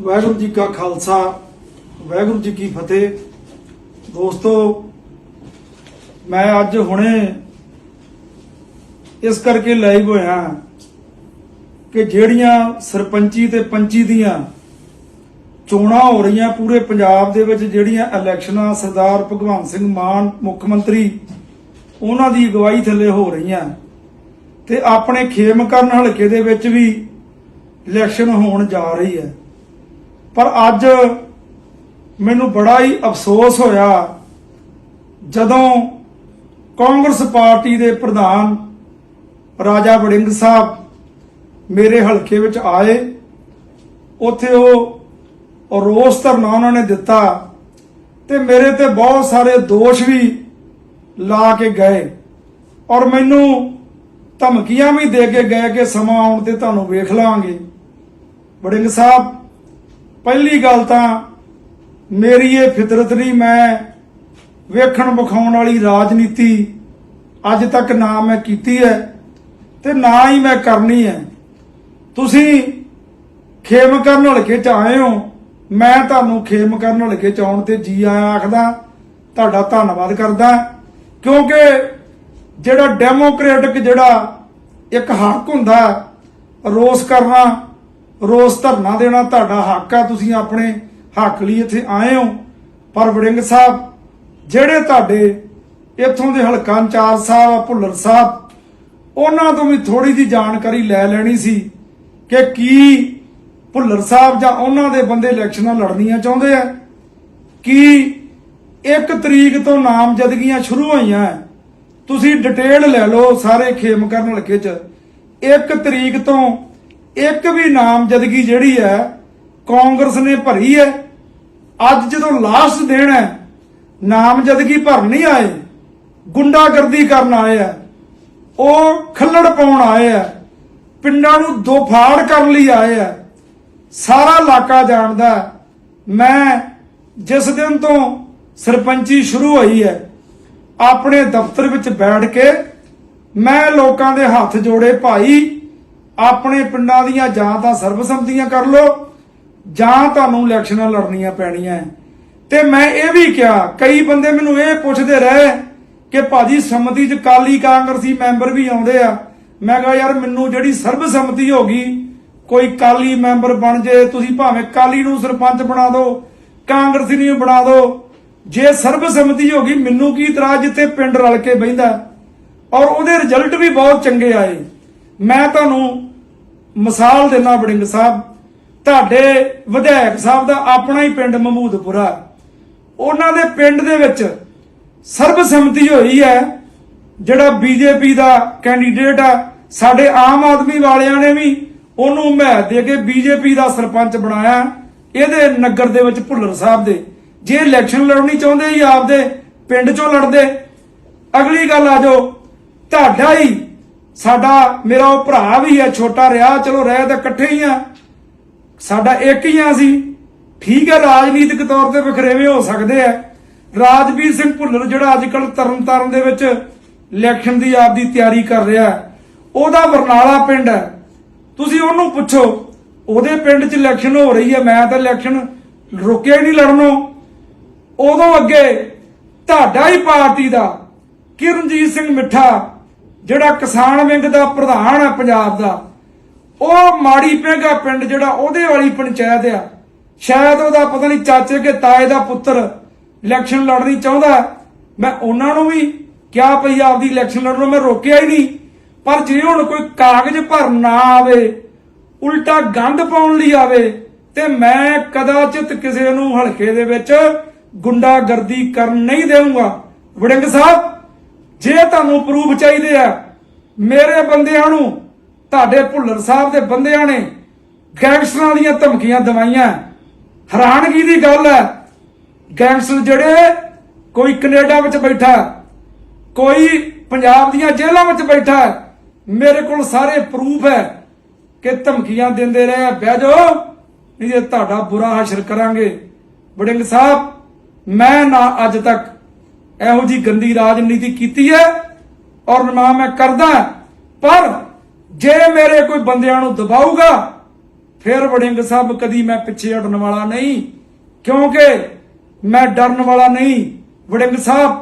ਵਾਹਿਗੁਰੂ ਜੀ ਕਾ ਖਾਲਸਾ, ਵਾਹਿਗੁਰੂ ਜੀ ਕੀ ਫਤਿਹ। ਦੋਸਤੋ, ਮੈਂ ਅੱਜ ਹੁਣੇ ਇਸ ਕਰਕੇ ਲਾਈਵ ਹੋਇਆ ਕਿ ਜਿਹੜੀਆਂ ਸਰਪੰਚੀ ਤੇ ਪੰਚੀ ਦੀਆਂ ਚੋਣਾਂ ਹੋ ਰਹੀਆਂ ਪੂਰੇ ਪੰਜਾਬ ਦੇ ਵਿੱਚ, ਜਿਹੜੀਆਂ ਇਲੈਕਸ਼ਨਾਂ ਸਰਦਾਰ ਭਗਵੰਤ ਸਿੰਘ ਮਾਨ, ਮੁੱਖ ਮੰਤਰੀ, ਉਹਨਾਂ ਦੀ ਅਗਵਾਈ ਥੱਲੇ ਹੋ ਰਹੀਆਂ ਤੇ ਆਪਣੇ ਖੇਮਕਰਨ ਹਲਕੇ ਦੇ ਵਿੱਚ ਵੀ ਇਲੈਕਸ਼ਨ ਹੋਣ ਜਾ ਰਹੀ ਹੈ। ਪਰ ਅੱਜ ਮੈਨੂੰ ਬੜਾ ਹੀ ਅਫਸੋਸ ਹੋਇਆ ਜਦੋਂ ਕਾਂਗਰਸ ਪਾਰਟੀ ਦੇ ਪ੍ਰਧਾਨ ਰਾਜਾ ਵੜਿੰਗ ਸਾਹਿਬ ਮੇਰੇ ਹਲਕੇ ਵਿੱਚ ਆਏ। ਉੱਥੇ ਉਹ ਰੋਸ ਧਰਨਾ ਉਹਨਾਂ ਨੇ ਦਿੱਤਾ ਤੇ ਮੇਰੇ ਤੇ ਬਹੁਤ ਸਾਰੇ ਦੋਸ਼ ਵੀ ਲਾ ਕੇ ਗਏ ਔਰ ਮੈਨੂੰ ਧਮਕੀਆਂ ਵੀ ਦੇ ਕੇ ਗਏ ਕਿ ਸਮਾਂ ਆਉਣ ਤੇ ਤੁਹਾਨੂੰ ਵੇਖ ਲਾਂਗੇ। ਵੜਿੰਗ ਸਾਹਿਬ ਪਹਿਲੀ ਗੱਲ ਤਾਂ ਮੇਰੀ ਇਹ ਫਿਤਰਤ ਨਹੀਂ, ਮੈਂ ਵੇਖਣ ਵਿਖਾਉਣ ਵਾਲੀ ਰਾਜਨੀਤੀ ਅੱਜ ਤੱਕ ਨਾ ਮੈਂ ਕੀਤੀ ਹੈ ਤੇ ਨਾ ਹੀ ਮੈਂ ਕਰਨੀ ਹੈ। ਤੁਸੀਂ ਖੇਮ ਕਰਨ ਹਲਕੇ ਚ ਆਏ ਹੋ, ਮੈਂ ਤੁਹਾਨੂੰ ਖੇਮ ਕਰਨ ਹਲਕੇ ਚ ਆਉਣ ਤੇ ਜੀ ਆਇਆਂ ਆਖਦਾ, ਤੁਹਾਡਾ ਧੰਨਵਾਦ ਕਰਦਾ, ਕਿਉਂਕਿ ਜਿਹੜਾ ਡੈਮੋਕ੍ਰੈਟਿਕ ਜਿਹੜਾ ਇੱਕ ਹੱਕ ਹੁੰਦਾ, ਰੋਸ ਕਰਨਾ ਰੋਸ ਧਰਨਾ ਦੇਣਾ ਤੁਹਾਡਾ ਹੱਕ ਹੈ ਤੁਸੀਂ ਆਪਣੇ ਹੱਕ ਲਈ ਇੱਥੇ ਆਏ ਹੋ। ਪਰ ਵੜਿੰਗ ਸਾਹਿਬ ਜਿਹੜੇ ਤੁਹਾਡੇ ਇੱਥੋਂ ਦੇ ਹਲਕਾ ਇੰਚਾਰਜ ਸਾਹਿਬ ਆ, ਭੁੱਲਰ ਸਾਹਿਬ ਉਹਨਾਂ ਤੋਂ ਵੀ ਥੋੜੀ ਜੀ ਜਾਣਕਾਰੀ ਲੈ ਲੈਣੀ ਸੀ ਕਿ ਕੀ ਭੁੱਲਰ ਸਾਹਿਬ ਜਾਂ ਉਹਨਾਂ ਦੇ ਬੰਦੇ ਇਲੈਕਸ਼ਨਾਂ ਲੜਨੀਆਂ ਚਾਹੁੰਦੇ ਆ? ਕੀ ਇੱਕ ਤਰੀਕ ਤੋਂ ਨਾਮਜ਼ਦਗੀਆਂ ਸ਼ੁਰੂ ਹੋਈਆਂ ਹੈ। ਤੁਸੀਂ ਡਿਟੇਲ ਲੈ ਲਓ ਸਾਰੇ ਖੇਮਕਰਨ ਹਲਕੇ ਚ। ਇੱਕ ਤਰੀਕ ਤੋਂ ਇੱਕ ਵੀ ਨਾਮਜ਼ਦਗੀ ਜਿਹੜੀ ਹੈ, ਕਾਂਗਰਸ ਨੇ ਭਰੀ ਹੈ। ਅੱਜ ਜਦੋਂ ਲਾਸਟ ਦਿਨ ਹੈ, ਨਾਮਜ਼ਦਗੀ ਭਰਨ ਨਹੀਂ ਆਏ, ਗੁੰਡਾਗਰਦੀ ਕਰਨ ਆਏ ਆ ਉਹ ਖੱਲੜ ਪਾਉਣ ਆਏ ਆ ਪਿੰਡਾਂ ਨੂੰ ਦੋ ਫਾੜ ਕਰਨ ਲਈ ਆਏ ਆ ਸਾਰਾ ਇਲਾਕਾ ਜਾਣਦਾ ਮੈਂ ਜਿਸ ਦਿਨ ਤੋਂ ਸਰਪੰਚੀ ਸ਼ੁਰੂ ਹੋਈ ਹੈ, ਆਪਣੇ ਦਫ਼ਤਰ ਵਿੱਚ ਬੈਠ ਕੇ ਮੈਂ ਲੋਕਾਂ ਦੇ ਹੱਥ ਜੋੜੇ ਭਾਈ ਆਪਣੇ ਪਿੰਡਾਂ ਦੀਆਂ ਜਾਂ ਤਾਂ ਸਰਬਸੰਮਤੀਆਂ ਕਰ ਲੋ ਜਾਂ ਤੁਹਾਨੂੰ ਇਲੈਕਸ਼ਨਾਂ ਲੜਨੀਆਂ ਪੈਣੀਆਂ ਤੇ ਮੈਂ ਇਹ ਵੀ ਕਿਹਾ, ਕਈ ਬੰਦੇ ਮੈਨੂੰ ਇਹ ਪੁੱਛਦੇ ਰਹੇ ਕਿ ਭਾਜੀ ਸੰਮਤੀ ਚ ਕਾਲੀ ਕਾਂਗਰਸੀ ਮੈਂਬਰ ਵੀ ਆਉਂਦੇ ਆ। ਮੈਂ ਕਿਹਾ, ਯਾਰ ਮੈਨੂੰ ਜਿਹੜੀ ਸਰਬਸੰਮਤੀ ਹੋ ਗਈ, ਕੋਈ ਕਾਲੀ ਮੈਂਬਰ ਬਣ ਜੇ, ਤੁਸੀਂ ਭਾਵੇਂ ਕਾਲੀ ਨੂੰ ਸਰਪੰਚ ਬਣਾ ਦਿਓ ਕਾਂਗਰਸੀ ਨੂੰ ਬਣਾ ਦਿਓ ਜੇ ਸਰਬਸੰਮਤੀ ਹੋ ਗਈ, ਮੈਨੂੰ ਕੀ ਇਤਰਾਜ਼ ਜਿੱਥੇ ਪਿੰਡ ਰਲ ਕੇ ਬਹਿੰਦਾ? ਔਰ ਉਹਦੇ ਰਿਜ਼ਲਟ ਵੀ ਬਹੁਤ ਚੰਗੇ ਆਏ। ਮੈਂ ਤੁਹਾਨੂੰ ਮਿਸਾਲ ਦੇਣਾ ਬੜਿੰਗ ਸਾਹਿਬ, ਤੁਹਾਡੇ ਵਿਧਾਇਕ ਸਾਹਿਬ ਦਾ ਆਪਣਾ ਹੀ ਪਿੰਡ ਮਹਮੂਦਪੁਰਾ। ਉਹਨਾਂ ਦੇ ਪਿੰਡ ਦੇ ਵਿੱਚ ਸਰਬਸੰਮਤੀ ਹੋਈ ਹੈ, ਜਿਹੜਾ ਬੀਜੇਪੀ ਦਾ ਕੈਂਡੀਡੇਟ ਆ, ਸਾਡੇ ਆਮ ਆਦਮੀ ਵਾਲਿਆਂ ਨੇ ਵੀ ਉਹਨੂੰ ਹਮਾਇਤ ਦੇ ਕੇ ਬੀਜੇਪੀ ਦਾ ਸਰਪੰਚ ਬਣਾਇਆ, ਇਹਦੇ ਨਗਰ ਦੇ ਵਿੱਚ ਭੁੱਲਰ ਸਾਹਿਬ ਦੇ। ਜੇ ਇਲੈਕਸ਼ਨ ਲੜਨੀ ਚਾਹੁੰਦੇ ਹੀ ਆਪਦੇ ਪਿੰਡ ਚੋਂ ਲੜਦੇ। ਅਗਲੀ ਗੱਲ ਆ ਜਾਓ ਤੁਹਾਡਾ ਹੀ ਸਾਡਾ, ਮੇਰਾ ਉਹ ਭਰਾ ਵੀ ਹੈ, ਛੋਟਾ ਰਿਹਾ, ਚਲੋ ਰਹਿ ਤਾਂ ਇਕੱਠੇ ਹੀ ਆ। ਸਾਡਾ ਇੱਕ ਹੀ ਆ ਸੀ ਠੀਕ ਹੈ, ਰਾਜਨੀਤਿਕ ਤੌਰ ਤੇ ਵਖਰੇਵੇਂ ਹੋ ਸਕਦੇ ਆ। ਰਾਜਵੀਰ ਸਿੰਘ ਭੁੱਲਰ ਜਿਹੜਾ ਅੱਜ ਕੱਲ ਤਰਨਤਾਰਨ ਦੇ ਵਿੱਚ ਇਲੈਕਸ਼ਨ ਦੀ ਆਪਦੀ ਤਿਆਰੀ ਕਰ ਰਿਹਾ ਉਹਦਾ ਬਰਨਾਲਾ ਪਿੰਡ ਹੈ। ਤੁਸੀਂ ਉਹਨੂੰ ਪੁੱਛੋ, ਉਹਦੇ ਪਿੰਡ 'ਚ ਇਲੈਕਸ਼ਨ ਹੋ ਰਹੀ ਹੈ, ਮੈਂ ਤਾਂ ਇਲੈਕਸ਼ਨ ਰੁਕਿਆ ਹੀ ਨਹੀਂ ਲੜਨੋਂ। ਉਦੋਂ ਅੱਗੇ ਤੁਹਾਡਾ ਹੀ ਪਾਰਟੀ ਦਾ ਕਿਰਨਜੀਤ ਸਿੰਘ ਮਿੱਠਾ ਜਿਹੜਾ ਕਿਸਾਨ ਵਿੰਗ ਦਾ ਪ੍ਰਧਾਨ ਹੈ ਪੰਜਾਬ ਦਾ, ਉਹ ਮਾੜੀ ਪੈਗਾ ਪਿੰਡ ਜਿਹੜਾ, ਉਹਦੇ ਵਾਲੀ ਪੰਚਾਇਤ ਆ। ਸ਼ਾਇਦ ਉਹਦਾ ਪਤਾ ਨਹੀਂ ਚਾਚੇ ਕੇ ਤਾਏ ਦਾ ਪੁੱਤਰ ਇਲੈਕਸ਼ਨ ਲੜਨੀ ਚਾਹੁੰਦਾ ਮੈਂ ਉਹਨਾਂ ਨੂੰ ਵੀ ਕਿਹਾ ਭਈ ਆਪਦੀ ਇਲੈਕਸ਼ਨ ਲੜਨੋਂ ਮੈਂ ਰੋਕਿਆ ਹੀ ਨਹੀਂ। ਪਰ ਜੇ ਹੁਣ ਕੋਈ ਕਾਗਜ਼ ਭਰਨ ਨਾ ਆਵੇ, ਉਲਟਾ ਗੰਦ ਪਾਉਣ ਲਈ ਆਵੇ, ਤੇ ਮੈਂ ਕਦਾਚਿਤ ਕਿਸੇ ਨੂੰ ਹਲਕੇ ਦੇ ਵਿੱਚ ਗੁੰਡਾਗਰਦੀ ਕਰਨ ਨਹੀਂ ਦੇਵਾਂਗਾ ਵੜਿੰਗ ਸਾਹਿਬ ਜੇ ਤੁਹਾਨੂੰ ਪ੍ਰੂਫ ਚਾਹੀਦੇ ਆ, ਮੇਰੇ ਬੰਦਿਆਂ ਨੂੰ, ਤੁਹਾਡੇ ਭੁੱਲਰ ਸਾਹਿਬ ਦੇ ਬੰਦਿਆਂ ਨੇ ਗੈਂਗਸਟਰਾਂ ਦੀਆਂ ਧਮਕੀਆਂ ਦਵਾਈਆਂ। ਹੈਰਾਨਗੀ ਦੀ ਗੱਲ ਹੈ, ਗੈਂਗਸਟਰ ਜਿਹੜੇ ਕੋਈ ਕੈਨੇਡਾ ਵਿੱਚ ਬੈਠਾ, ਕੋਈ ਪੰਜਾਬ ਦੀਆਂ ਜੇਲ੍ਹਾਂ ਵਿੱਚ ਬੈਠਾ, ਮੇਰੇ ਕੋਲ ਸਾਰੇ ਪ੍ਰੂਫ ਹੈ ਕਿ ਧਮਕੀਆਂ ਦਿੰਦੇ ਰਹੇ ਬਹਿ ਜਾਓ, ਨਹੀਂ ਜੇ ਤੁਹਾਡਾ ਬੁਰਾ ਹਾਸ਼ਰ ਕਰਾਂਗੇ। ਵੜਿੰਗ ਸਾਹਿਬ, ਮੈਂ ਨਾ ਅੱਜ ਤੱਕ ਇਹੋ ਜੀ ਗੰਦੀ ਰਾਜਨੀਤੀ ਕੀਤੀ ਹੈ ਔਰ ਨਾ ਮੈਂ ਕਰਦਾ ਪਰ ਜੇ ਮੇਰੇ ਕੋਈ ਬੰਦਿਆਂ ਨੂੰ ਦਬਾਊਗਾ, ਫਿਰ ਵੜਿੰਗ ਸਾਹਿਬ ਕਦੀ ਮੈਂ ਪਿੱਛੇ ਹਟਣ ਵਾਲਾ ਨਹੀਂ, ਕਿਉਂਕਿ ਮੈਂ ਡਰਨ ਵਾਲਾ ਨਹੀਂ। ਵੜਿੰਗ ਸਾਹਿਬ,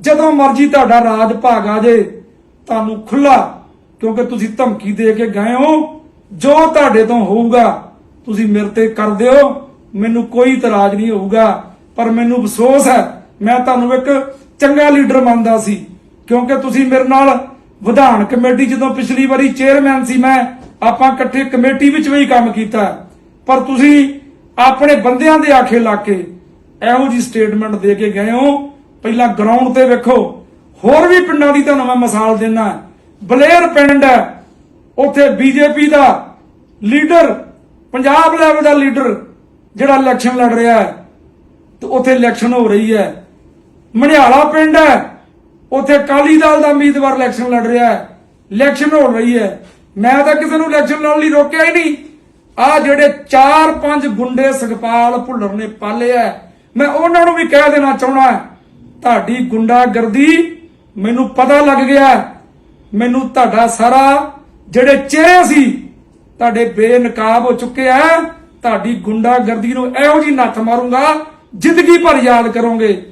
ਜਦੋਂ ਮਰਜ਼ੀ ਤੁਹਾਡਾ ਰਾਜ ਭਾਗ ਆ ਜੇ, ਤੁਹਾਨੂੰ ਖੁੱਲਾ ਕਿਉਂਕਿ ਤੁਸੀਂ ਧਮਕੀ ਦੇ ਕੇ ਗਏ ਹੋ। ਜੋ ਤੁਹਾਡੇ ਤੋਂ ਹੋਊਗਾ, ਤੁਸੀਂ ਮੇਰੇ ਤੇ ਕਰ ਦਿਓ। ਮੈਨੂੰ ਕੋਈ ਇਤਰਾਜ਼ ਨਹੀਂ ਹੋਊਗਾ, ਪਰ ਮੈਨੂੰ ਅਫਸੋਸ ਹੈ ਮੈਂ ਤੁਹਾਨੂੰ ਇੱਕ ਚੰਗਾ ਲੀਡਰ ਮੰਨਦਾ ਸੀ, ਕਿਉਂਕਿ ਤੁਸੀਂ ਮੇਰੇ ਨਾਲ ਵਿਧਾਨ ਕਮੇਟੀ ਜਦੋਂ ਪਿਛਲੀ ਵਾਰੀ ਚੇਅਰਮੈਨ ਸੀ, ਮੈਂ ਆਪਾਂ ਇਕੱਠੇ ਕਮੇਟੀ ਵਿੱਚ ਵੀ ਕੰਮ ਕੀਤਾ। ਪਰ ਤੁਸੀਂ ਆਪਣੇ ਬੰਦਿਆਂ ਦੇ ਆਖੇ ਲਾ ਕੇ ਇਹੋ ਜੀ ਸਟੇਟਮੈਂਟ ਦੇ ਕੇ ਗਏ ਹੋ। ਪਹਿਲਾਂ ਗਰਾਊਂਡ ਤੇ ਵੇਖੋ, ਹੋਰ ਵੀ ਪਿੰਡਾਂ ਦੀ ਤੁਹਾਨੂੰ ਮੈਂ ਮਿਸਾਲ ਦਿੰਦਾ। ਬਲੇਰ ਪਿੰਡ ਹੈ, ਉੱਥੇ ਬੀਜੇਪੀ ਦਾ ਲੀਡਰ, ਪੰਜਾਬ ਲੈਵਲ ਦਾ ਲੀਡਰ ਜਿਹੜਾ ਇਲੈਕਸ਼ਨ ਲੜ ਰਿਹਾ ਹੈ, ਤੇ ਉੱਥੇ ਇਲੈਕਸ਼ਨ ਹੋ ਰਹੀ ਹੈ। ਮਣਿਆਲਾ ਪਿੰਡ ਹੈ। ਉੱਥੇ ਅਕਾਲੀ ਦਲ ਦਾ ਉਮੀਦਵਾਰ ਇਲੈਕਸ਼ਨ ਲੜ ਰਿਹਾ ਹੈ। ਇਲੈਕਸ਼ਨ ਹੋ ਰਹੀ ਹੈ। ਮੈਂ ਤਾਂ ਕਿਸੇ ਨੂੰ ਇਲੈਕਸ਼ਨ ਲੜਨ ਲਈ ਰੋਕਿਆ ਹੀ ਨਹੀਂ। ਆ ਜਿਹੜੇ 4-5 ਗੁੰਡੇ ਸੁਖਪਾਲ ਭੁੱਲਰ ਨੇ ਪਾਲੇ ਆ ਮੈਂ ਉਹਨਾਂ ਨੂੰ ਵੀ ਕਹਿ ਦੇਣਾ ਚਾਹਣਾ ਤੁਹਾਡੀ ਗੁੰਡਾਗਰਦੀ ਮੈਨੂੰ ਪਤਾ ਲੱਗ ਗਿਆ ਮੈਨੂੰ ਤੁਹਾਡਾ ਸਾਰਾ ਜਿਹੜੇ ਚਿਹਰੇ ਸੀ, ਤੁਹਾਡੇ ਬੇਨਕਾਬ ਹੋ ਚੁੱਕੇ ਆ ਤੁਹਾਡੀ ਗੁੰਡਾਗਰਦੀ ਨੂੰ ਇਹੋ ਜੀ ਨੱਥ ਮਾਰੂੰਗਾ, ਜ਼ਿੰਦਗੀ ਭਰ ਯਾਦ ਕਰੋਗੇ।